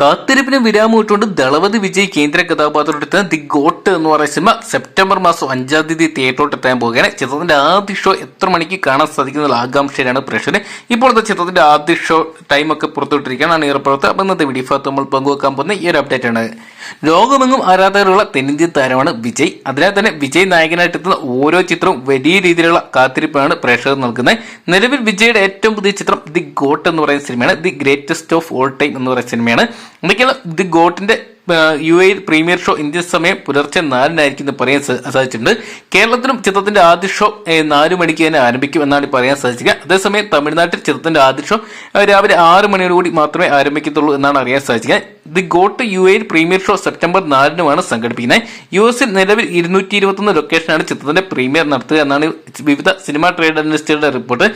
കാത്തിരിപ്പിന് വിരാമം ഇട്ടുകൊണ്ട് ദളപതി വിജയ് കേന്ദ്ര കഥാപാത്രമെടുത്ത ദി ഗോട്ട് എന്ന് പറയുന്ന സിനിമ സെപ്റ്റംബർ മാസം അഞ്ചാം തീയതി തിയേറ്ററിലോട്ട് എത്താൻ പോകുകയാണ്. ചിത്രത്തിന്റെ ആദ്യ ഷോ എത്ര മണിക്ക് കാണാൻ സാധിക്കുന്ന ആകാംക്ഷയിലാണ് പ്രേക്ഷകന്. ഇപ്പോഴത്തെ ചിത്രത്തിന്റെ ആദ്യ ഷോ ടൈമൊക്കെ പുറത്തുവിട്ടിരിക്കുകയാണ് അണിയറപ്പുറത്ത് അപ്പം ഇന്നത്തെ വീഡിയോ ഭാഗത്ത് നമ്മൾ പങ്കുവെക്കാൻ പോകുന്ന ഈ ഒരു അപ്ഡേറ്റ് ആണ്. ലോകമെങ്ങും ആരാധകരുള്ള തെന്നിന്ത്യൻ താരമാണ് വിജയ്. അതിനാൽ തന്നെ വിജയ് നായകനായിട്ട് എത്തുന്ന ഓരോ ചിത്രവും വലിയ രീതിയിലുള്ള കാത്തിരിപ്പാണ് പ്രേക്ഷകർ നൽകുന്നത്. നിലവിൽ വിജയുടെ ഏറ്റവും പുതിയ ചിത്രം ദി ഗോട്ട് എന്ന് പറയുന്ന സിനിമയാണ്. The greatest of all time എന്ന് പറയുന്ന സിനിമയാണ്. എന്തൊക്കെയാണ് ദി ഗോട്ടിന്റെ യു എയിൽ പ്രീമിയർ ഷോ ഇന്ത്യൻ സമയം പുലർച്ചെ നാലിനായിരിക്കും എന്ന് പറയാൻ സാധിച്ചിട്ടുണ്ട്. കേരളത്തിലും ചിത്രത്തിന്റെ ആദ്യ ഷോ നാലു മണിക്ക് തന്നെ ആരംഭിക്കും എന്നാണ് പറയാൻ സാധിക്കുക അതേസമയം തമിഴ്നാട്ടിൽ ചിത്രത്തിന്റെ ആദ്യ ഷോ രാവിലെ ആറ് മണിയോടുകൂടി മാത്രമേ ആരംഭിക്കത്തുള്ളൂ എന്നാണ് അറിയാൻ സാധിക്കുക ദി ഗോട്ട് യു എയിൽ പ്രീമിയർ ഷോ സെപ്റ്റംബർ നാലിനുമാണ് സംഘടിപ്പിക്കുന്നത്. യു എസിൽ നിലവിൽ ഇരുന്നൂറ്റി ഇരുപത്തൊന്ന് ലൊക്കേഷനാണ് ചിത്രത്തിന്റെ പ്രീമിയർ നടത്തുക എന്നാണ് വിവിധ സിനിമാ ട്രേഡ് അനലിസ്റ്റുകളുടെ റിപ്പോർട്ട്.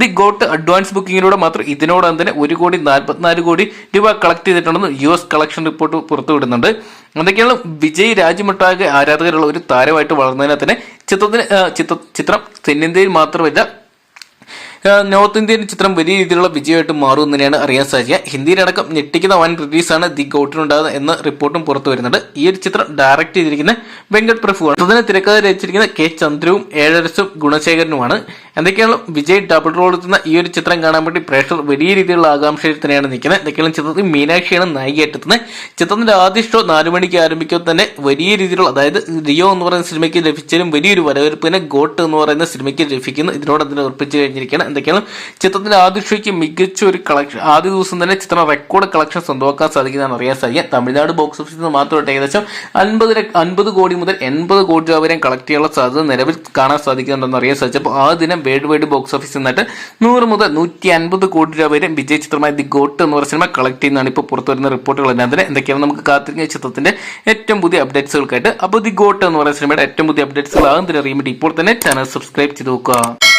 ദി ഗോട്ട് അഡ്വാൻസ് ബുക്കിങ്ങിലൂടെ മാത്രം ഇതിനോടകം തന്നെ ഒരു കോടി നാൽപ്പത്തിനാല് കോടി രൂപ കളക്ട് ചെയ്തിട്ടുണ്ടെന്ന് യു എസ് കളക്ഷൻ റിപ്പോർട്ട് പുറത്തുവിടുന്നുണ്ട്. എന്തൊക്കെയാണ് വിജയ് രാജ്യമൊട്ടാകെ ആരാധകരുള്ള ഒരു താരമായിട്ട് വളർന്നതിനെ തന്നെ ചിത്രത്തിന് ചിത്ര തെന്നിന്ത്യയിൽ മാത്രമല്ല നോർത്ത് ഇന്ത്യൻ ചിത്രം വലിയ രീതിയിലുള്ള വിജയമായിട്ട് മാറും എന്ന് തന്നെയാണ് അറിയാൻ സാധിക്കുക. ഹിന്ദിയിലടക്കം ഞെട്ടിക്കുന്ന വൻ റിലീസാണ് ദി ഗോട്ടിനുണ്ടാകുന്നത് എന്ന റിപ്പോർട്ടും പുറത്തു വരുന്നുണ്ട്. ഈ ഒരു ചിത്രം ഡയറക്റ്റ് ചെയ്തിരിക്കുന്ന വെങ്കട് പ്രഭുവാണ്. അതിന് തിരക്കഥ രചിച്ചിരിക്കുന്ന കെ ചന്ദ്രവും ഏഴരസും ഗുണശേഖരനുമാണ്. എന്തൊക്കെയാണ് വിജയ് ഡബിൾ റോൾ എത്തുന്ന ഈ ഒരു ചിത്രം കാണാൻ വേണ്ടി പ്രേക്ഷകർ വലിയ രീതിയിലുള്ള ആകാംക്ഷയിൽ തന്നെയാണ് നിൽക്കുന്നത്. എന്തൊക്കെയാണ് ചിത്രത്തിൽ മീനാക്ഷിയാണ് നായികയായിട്ട് എത്തുന്നത് ചിത്രത്തിന്റെ ആദ്യ ഷോ നാലു മണിക്ക് ആരംഭിക്കുമ്പോൾ തന്നെ വലിയ രീതിയിലുള്ള അതായത് റിയോ എന്ന് പറയുന്ന സിനിമയ്ക്ക് ലഭിച്ചാലും വലിയൊരു വരവേൽപ്പിനെ ഗോട്ട് എന്ന് പറയുന്ന സിനിമയ്ക്ക് ലഭിക്കുന്നു. ഇതിനോട് അതിനെ ഉറപ്പിച്ചു കഴിഞ്ഞിരിക്കുകയാണ്. എന്തൊക്കെയാണ്? ചിത്രത്തിന്റെ ആദ്യ ഷോയ്ക്ക് മികച്ച ഒരു കളക്ഷൻ ആദ്യ ദിവസം തന്നെ ചിത്രം റെക്കോർഡ് കളക്ഷൻ സ്വന്തമാക്കാൻ സാധിക്കുന്നതാണ് അറിയാൻ സാധിക്കുക തമിഴ്നാട് ബോക്സ് ഓഫീസിൽ നിന്ന് മാത്രമായിട്ട് ഏകദേശം അൻപത് അൻപത് കോടി മുതൽ എൺപത് കോടി രൂപ വരെ കളക്ട് ചെയ്യാനുള്ള സാധ്യത നിലവിൽ കാണാൻ സാധിക്കുന്നുണ്ടെന്ന് അറിയാൻ സാധിച്ചപ്പോൾ ആ ദിനം വേൾഡ് വൈഡ് ബോക്സ് ഓഫീസിൽ നിന്നിട്ട് നൂറ് മുതൽ നൂറ്റി അൻപത് കോടി രൂപ വരെ വിജയ ചിത്രമായ ദി ഗോട്ട് എന്ന് പറഞ്ഞ സിനിമ കളക്ട് ചെയ്യുന്നതാണ് ഇപ്പോൾ പുറത്തു വരുന്ന റിപ്പോർട്ടുകൾ അതിന് എന്തൊക്കെയാണ് നമുക്ക് കാത്തിരിക്കുന്ന ചിത്രത്തിന്റെ ഏറ്റവും പുതിയ അപ്ഡേറ്റ്സുകൾക്കായിട്ട് അപ്പോൾ ദി ഗോട്ട് എന്ന് പറയുന്ന സിനിമയുടെ ഏറ്റവും പുതിയ അപ്ഡേറ്റ്സുകൾ ആകുന്നതിന് വേണ്ടി ഇപ്പോൾ തന്നെ ചാനൽ സബ്സ്ക്രൈബ് ചെയ്ത് നോക്കുക.